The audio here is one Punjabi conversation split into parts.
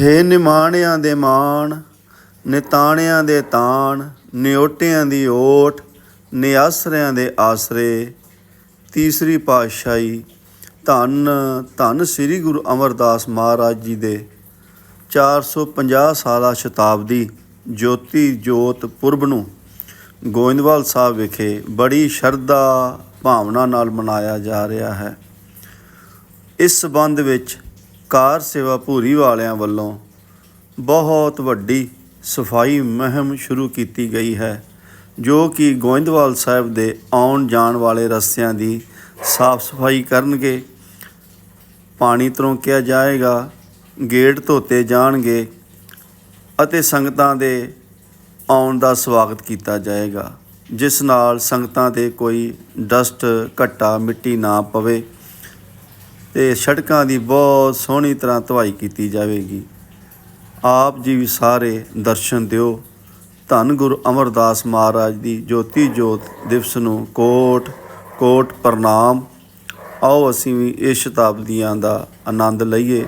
ਹੇ ਨਿਮਾਣਿਆਂ ਦੇ ਮਾਣ, ਨਿਤਾਣਿਆਂ ਦੇ ਤਾਣ ਨਿਓਟਿਆਂ ਦੀ ਓਟ, ਨਿਆਸਰਿਆਂ ਦੇ ਆਸਰੇ। ਤੀਸਰੀ ਪਾਤਸ਼ਾਹੀ, ਧੰਨ ਧੰਨ ਸ੍ਰੀ ਗੁਰੂ ਅਮਰਦਾਸ ਮਹਾਰਾਜ ਜੀ ਦੇ 450 ਸਾਲਾ ਸ਼ਤਾਬਦੀ ਜੋਤੀ ਜੋਤ ਪੁਰਬ ਨੂੰ ਗੋਇੰਦਵਾਲ ਸਾਹਿਬ ਵਿਖੇ ਬੜੀ ਸ਼ਰਧਾ ਭਾਵਨਾ ਨਾਲ ਮਨਾਇਆ ਜਾ ਰਿਹਾ ਹੈ। ਇਸ ਸਬੰਧ ਵਿੱਚ ਕਾਰ ਸੇਵਾ ਭੂਰੀ ਵਾਲਿਆਂ ਵੱਲੋਂ ਬਹੁਤ ਵੱਡੀ ਸਫ਼ਾਈ ਮੁਹਿੰਮ ਸ਼ੁਰੂ ਕੀਤੀ ਗਈ ਹੈ, ਜੋ ਕਿ ਗੋਇੰਦਵਾਲ ਸਾਹਿਬ ਦੇ ਆਉਣ ਜਾਣ ਵਾਲੇ ਰਸਤਿਆਂ ਦੀ ਸਾਫ਼ ਸਫ਼ਾਈ ਕਰਨਗੇ। ਪਾਣੀ ਤਰੋਂਕਿਆ ਜਾਏਗਾ, ਗੇਟ ਧੋਤੇ ਜਾਣਗੇ ਅਤੇ ਸੰਗਤਾਂ ਦੇ ਆਉਣ ਦਾ ਸਵਾਗਤ ਕੀਤਾ ਜਾਏਗਾ, ਜਿਸ ਨਾਲ ਸੰਗਤਾਂ ਤੇ ਕੋਈ ਡਸਟ, ਘੱਟਾ, ਮਿੱਟੀ ਨਾ ਪਵੇ। ਤੇ ਸੜਕਾਂ ਦੀ ਬਹੁਤ ਸੋਹਣੀ ਤਰ੍ਹਾਂ ਧੁਆਈ ਕੀਤੀ ਜਾਵੇਗੀ। ਆਪ ਜੀ ਵੀ ਸਾਰੇ ਦਰਸ਼ਨ ਦਿਓ। ਧੰਨ ਗੁਰੂ ਅਮਰਦਾਸ ਮਹਾਰਾਜ ਦੀ ਜੋਤੀ ਜੋਤ ਦਿਵਸ ਨੂੰ ਕੋਟ ਕੋਟ ਪ੍ਰਣਾਮ। ਆਓ ਅਸੀਂ ਵੀ ਇਹ ਸ਼ਤਾਬਦੀਆਂ ਦਾ ਆਨੰਦ ਲਈਏ।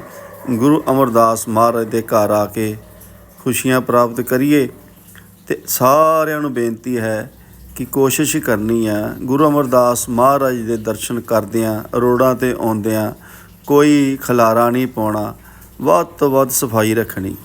ਗੁਰੂ ਅਮਰਦਾਸ ਮਹਾਰਾਜ ਦੇ ਘਰ ਆ ਕੇ ਖੁਸ਼ੀਆਂ ਪ੍ਰਾਪਤ ਕਰੀਏ। ਤੇ ਸਾਰਿਆਂ ਨੂੰ ਬੇਨਤੀ ਹੈ ਕਿ ਕੋਸ਼ਿਸ਼ ਕਰਨੀ ਹੈ ਗੁਰੂ ਅਮਰਦਾਸ ਮਹਾਰਾਜ ਦੇ ਦਰਸ਼ਨ ਕਰਦਿਆਂ ਰੋਡਾਂ ਤੇ ਆਉਂਦਿਆਂ ਕੋਈ ਖਲਾਰਾ ਨਹੀਂ ਪਾਉਣਾ। ਵੱਧ ਤੋਂ ਵੱਧ ਸਫ਼ਾਈ ਰੱਖਣੀ।